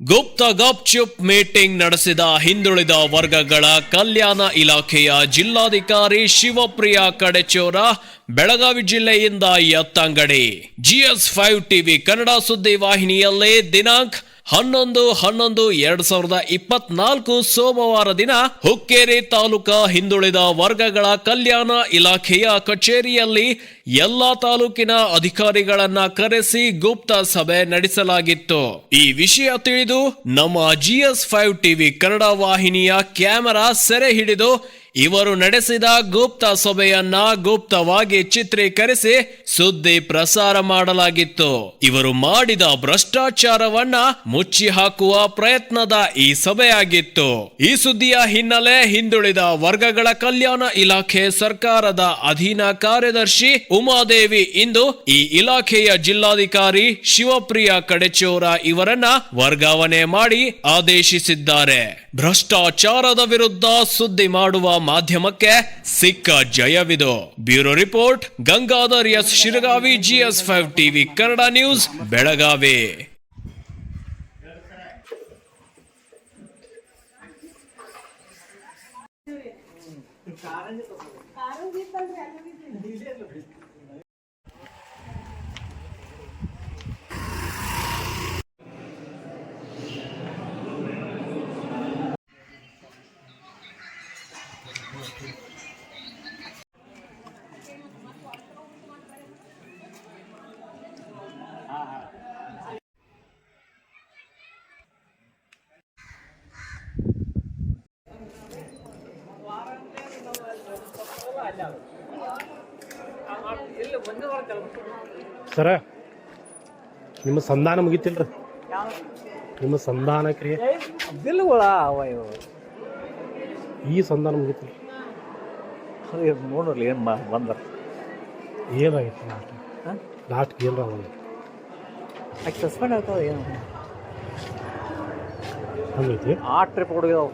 ಗುಪ್ತ ಗಪ್ಚುಪ್ meeting ನಡೆಸಿದ ಹಿಂದುಳಿದ ವರ್ಗಗಳ ಕಲ್ಯಾಣ ಇಲಾಖೆಯ ಜಿಲ್ಲಾಧಿಕಾರಿ ಶಿವಪ್ರಿಯ ಕಡೆಚೋರ, ಬೆಳಗಾವಿ ಜಿಲ್ಲೆಯಿಂದ ಎತ್ತಂಗಡಿ ಜಿಎಸ್ ಫೈವ್ ಟಿವಿ ಕನ್ನಡ ಸುದ್ದಿ ವಾಹಿನಿಯಲ್ಲಿ ದಿನಾಂಕ ಹನ್ನೊಂದು ಹನ್ನೊಂದು, ಎರಡ್ ಸಾವಿರದ ಇಪ್ಪತ್ನಾಲ್ಕು ಸೋಮವಾರ ದಿನ ಹುಕ್ಕೇರಿ ತಾಲೂಕಾ ಹಿಂದುಳಿದ ವರ್ಗಗಳ ಕಲ್ಯಾಣ ಇಲಾಖೆಯ ಕಚೇರಿಯಲ್ಲಿ ಎಲ್ಲಾ ತಾಲೂಕಿನ ಅಧಿಕಾರಿಗಳನ್ನ ಕರೆಸಿ ಗುಪ್ತ ಸಭೆ ನಡೆಸಲಾಗಿತ್ತು. ಈ ವಿಷಯ ತಿಳಿದು ನಮ್ಮ ಜಿಎಸ್ ಫೈವ್ ಟಿವಿ ಕನ್ನಡ ವಾಹಿನಿಯ ಕ್ಯಾಮೆರಾ ಸೆರೆ ಹಿಡಿದು ಇವರು ನಡೆಸಿದ ಗುಪ್ತ ಸಭೆಯನ್ನ ಗುಪ್ತವಾಗಿ ಚಿತ್ರೀಕರಿಸಿ ಸುದ್ದಿ ಪ್ರಸಾರ ಮಾಡಲಾಗಿತ್ತು. ಇವರು ಮಾಡಿದ ಭ್ರಷ್ಟಾಚಾರವನ್ನ ಮುಚ್ಚಿ ಹಾಕುವ ಪ್ರಯತ್ನದ ಈ ಸಭೆಯಾಗಿತ್ತು. ಈ ಸುದ್ದಿಯ ಹಿನ್ನೆಲೆ ಹಿಂದುಳಿದ ವರ್ಗಗಳ ಕಲ್ಯಾಣ ಇಲಾಖೆ ಸರ್ಕಾರದ ಅಧೀನ ಕಾರ್ಯದರ್ಶಿ ಉಮಾದೇವಿ ಇಂದು ಈ ಇಲಾಖೆಯ ಜಿಲ್ಲಾಧಿಕಾರಿ ಶಿವಪ್ರಿಯ ಕಡೆಚೋರ ಇವರನ್ನ ವರ್ಗಾವಣೆ ಮಾಡಿ ಆದೇಶಿಸಿದ್ದಾರೆ. ಭ್ರಷ್ಟಾಚಾರದ ವಿರುದ್ಧ ಸುದ್ದಿ ಮಾಡುವ ಮಾಧ್ಯಮಕ್ಕೆ ಸಿಕ್ಕ ಜಯವಿದು bureau report Gangadhar S Shiragavi GS five TV Kannada news Belagavi. ಸರ ನಿಮ್ಮ ಸಂಧಾನ ಮುಗಿತಿಲ್ರಿ. ನಿಮ್ಮ ಸಂಧಾನ ಕ್ರಿಯೆ. ಬಿಲ್ಗಳ ಅವ ಇವು ಈ ಸಂಧಾನ ಮುಗಿತಿಲ್ರಿ. ನೋಡ್ರಿ ಏನು ಬಂದ್ರ ಏನಾಗಿತ್ತು ಲಾಸ್ಟ್ ಹಾಂ ಲಾಸ್ಟ್ ಏನ್ರ ಒಂದು ಆಕೆ ಸಸ್ಪೆಂಡ್ ಆಗ್ತಾವ ಏನು ಹಂಗೈತಿ ಆ ಟ್ರಿಪ್ ಹುಡುಗಿದಾವ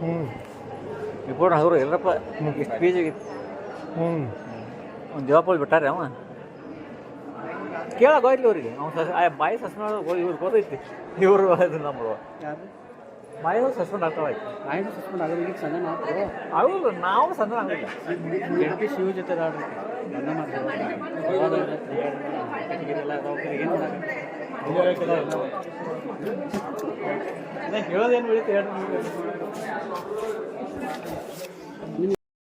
ಹ್ಞೂ ರಿಪೋರ್ಟ್ ಹಾಕಿದ್ರು ಎಲ್ಲರಪ್ಪ ಎಷ್ಟು ಪೇಜ್ ಆಗಿತ್ತು. ಹ್ಞೂ ಒಂದು ದೇವಪ್ಪ ಬಿಟ್ಟಾರೆ ಅವ? ಕೇಳಕ್ಕೆ ಹೋಯ್ತು ಅವ್ರಿಗೆ ಅವ್ನು ಸಸ್ ಆ ಬಾಯಿ ಸಸ್ಪೆಂಡ್ ಇವ್ರು ಗೊತ್ತೈತಿ. ಇವರು ಅದು ನಮ್ಮ ಬಾಯಿ ಸಸ್ಪೆಂಡ್ ಆಗ್ತಾವ ಆಯ್ತು. ಸಸ್ಪೆಂಡ್ ಸಸ್ಪೆಂಡ್ ಈಗ ಸಂಜೆ ಮಾಡ್ತಾರೆ ಅವ್ರು ನಾವು ಸಣ್ಣ ಆಗಿಲ್ಲ ಪಿ ಶಿವ ಜೊತೆ ಆಡ್ರಿ ಹೇಳೋದೇನು ಬೆಳೀತಿ ಹೇಳಿ